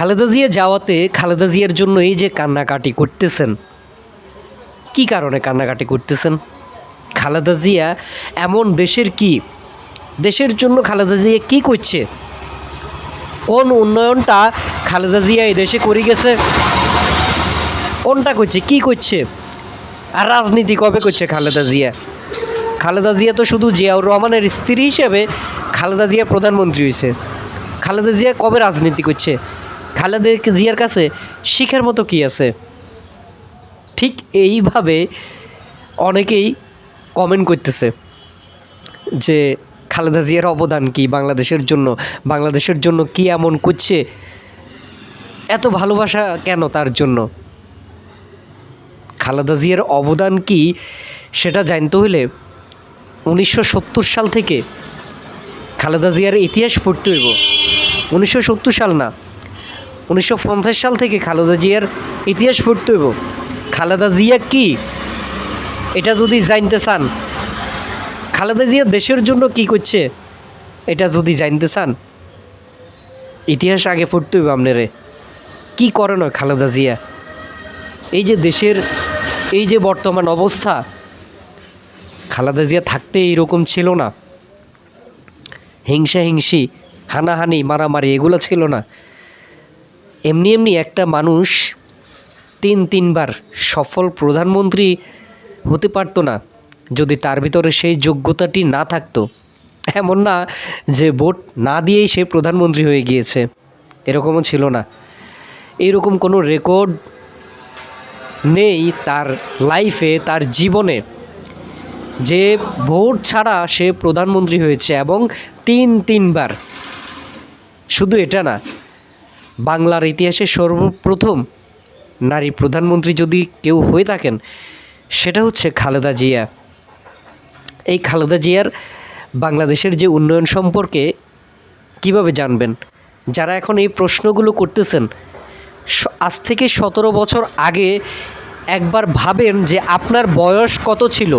খালেদা জিয়া যাওয়াতে খালেদা জিয়ার জন্য এই যে কান্নাকাটি করতেছেন, কি কারণে কান্নাকাটি করতেছেন? খালেদা জিয়া এমন দেশের কি? দেশের জন্য খালেদা জিয়া কি করছে? কোন উন্নয়নটা খালেদা জিয়া এই দেশে করে গেছে? কোনটা করছে? কি করছে? আর রাজনীতি কবে করছে খালেদা জিয়া? খালেদা জিয়া তো শুধু জিয়াউর রহমানের স্ত্রী হিসেবে খালেদা জিয়া প্রধানমন্ত্রী হয়েছে খালেদা জিয়া কবে রাজনীতি করছে? খালেদা জিয়ার কাছে শিখার মতো কি আছে? ঠিক এইভাবে অনেকেই কমেন্ট করতেছে যে খালেদা জিয়ার অবদান কি বাংলাদেশের জন্য? বাংলাদেশের জন্য কি এমন করছে? এত ভালোবাসা কেন তার জন্য? খালেদা জিয়ার অবদান কি সেটা জানতে হলে উনিশশো সত্তর সাল থেকে খালেদা জিয়ার ইতিহাস পড়তে হইব। উনিশশো সত্তর সাল না উনিশশো পঞ্চাশ সাল থেকে খালেদা জিয়ার ইতিহাস পড়তে হইব। খালেদা জিয়া কি? এটা যদি জানতে চান, খালেদা জিয়া দেশের জন্য কি করছে, এটা যদি জানতে চান, ইতিহাস আগে পড়তে হইব আপনারে। কি করে না খালেদা জিয়া? এই যে দেশের, এই যে বর্তমান অবস্থা, খালেদা জিয়া থাকতে এইরকম ছিল না। হিংসা হিংসি, হানাহানি, মারামারি, এগুলো ছিল না। এমনি এমনি একটা মানুষ তিন তিনবার সফল প্রধানমন্ত্রী হতে পারতো না, যদি তার ভিতরে সেই যোগ্যতাটি না থাকতো। এমন না যে ভোট না দিয়েই সে প্রধানমন্ত্রী হয়ে গিয়েছে। এরকমও ছিল না। এরকম কোনো রেকর্ড নেই তার লাইফে, তার জীবনে। যে ভোট ছাড়া সে প্রধানমন্ত্রী হয়েছে এবং তিন তিনবার। শুধু এটা না বাংলার ইতিহাসে সর্বপ্রথম নারী প্রধানমন্ত্রী যদি কেউ হয়ে থাকেন, সেটা হচ্ছে খালেদা জিয়া। এই খালেদা জিয়ার বাংলাদেশের যে উন্নয়ন সম্পর্কে কীভাবে জানবেন? যারা এখন এই প্রশ্নগুলো করতেছেন আজ থেকে সতেরো বছর আগে একবার ভাবেন যে আপনার বয়স কত ছিল?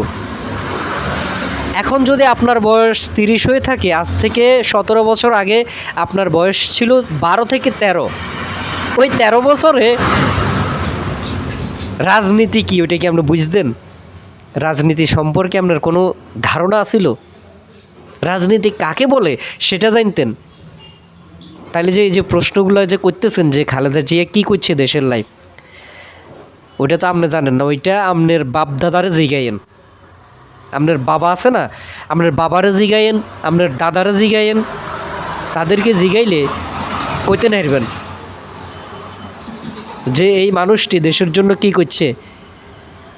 এখন যদি আপনার বয়স তিরিশ হয়ে থাকে, আজ থেকে সতেরো বছর আগে আপনার বয়স ছিল বারো থেকে তেরো। ওই তেরো বছরে রাজনীতি কি, ওইটা কি আপনি বুঝতেন? রাজনীতি সম্পর্কে আপনার কোনো ধারণা ছিল রাজনীতি কাকে বলে, সেটা জানতেন? তাহলে যে এই যে প্রশ্নগুলো যে করতেছেন যে খালেদা জিয়া কী করছে দেশের লাইফ ওইটা তো আপনি জানেন না, ওইটা আপনার বাপ দাদারে জিগাইয়েন। আপনার বাবা আছে না আপনার বাবারে জিগাইয়েন আপনার দাদারে জিগাইয়েন, তাদেরকে জিগাইলে কইতে নাইরবেন যে এই মানুষটি দেশের জন্য কি করছে,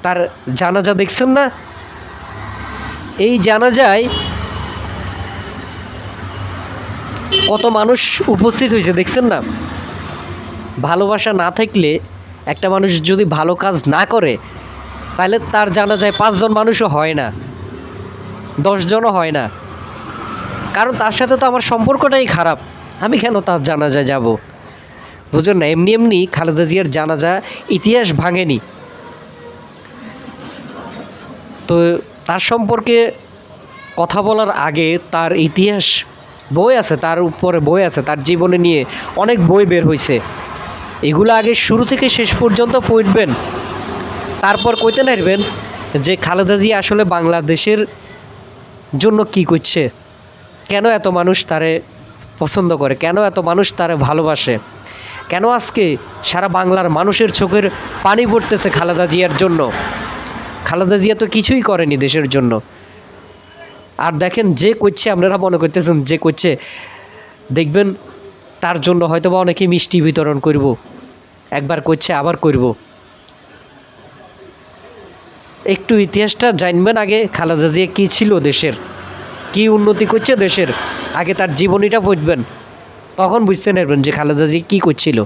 তার জানাজা দেখছেন না? এই জানাজায় কত মানুষ উপস্থিত হয়েছে দেখছেন না? ভালোবাসা না থাকলে একটা মানুষ যদি ভালো কাজ না করে তাহলে তার জানা যায় পাঁচজন মানুষও হয় না, দশজনও হয় না। কারণ তার সাথে তো আমার সম্পর্কটাই খারাপ, আমি কেন তার জানাজায় যাব? বুঝলেন না, এমনি এমনি খালেদা জিয়ার জানাজা ইতিহাস ভাঙেনি। তো তার সম্পর্কে কথা বলার আগে তার ইতিহাস বই আছে, তার উপরে বই আছে, তার জীবনে নিয়ে অনেক বই বের হয়েছে এগুলো আগে শুরু থেকে শেষ পর্যন্ত পড়বেন। তারপর কইতে নারবেন যে খালেদা জিয়া আসলে বাংলাদেশের জন্য কি করছে? কেন এত মানুষ তারে পছন্দ করে? কেন এত মানুষ তারে ভালোবাসে? কেন আজকে সারা বাংলার মানুষের চোখের পানি পড়তেছে খালেদা জিয়ার জন্য? খালেদা জিয়া তো কিছুই করেনি দেশের জন্য। আর দেখেন যে করছে, আপনারা মনে করতেছেন যে করছে, দেখবেন তার জন্য হয়তো বা অনেকে মিষ্টি বিতরণ করব, একবার করছে, আবার করব। একটু ইতিহাসটা জানবেন আগে, খালেদা জিয়া কী ছিল দেশের? কি উন্নতি করছে দেশের? আগে তার জীবনীটা পড়বেন তখন বুঝতে পারবেন যে খালেদা জিয়া কী করছিল।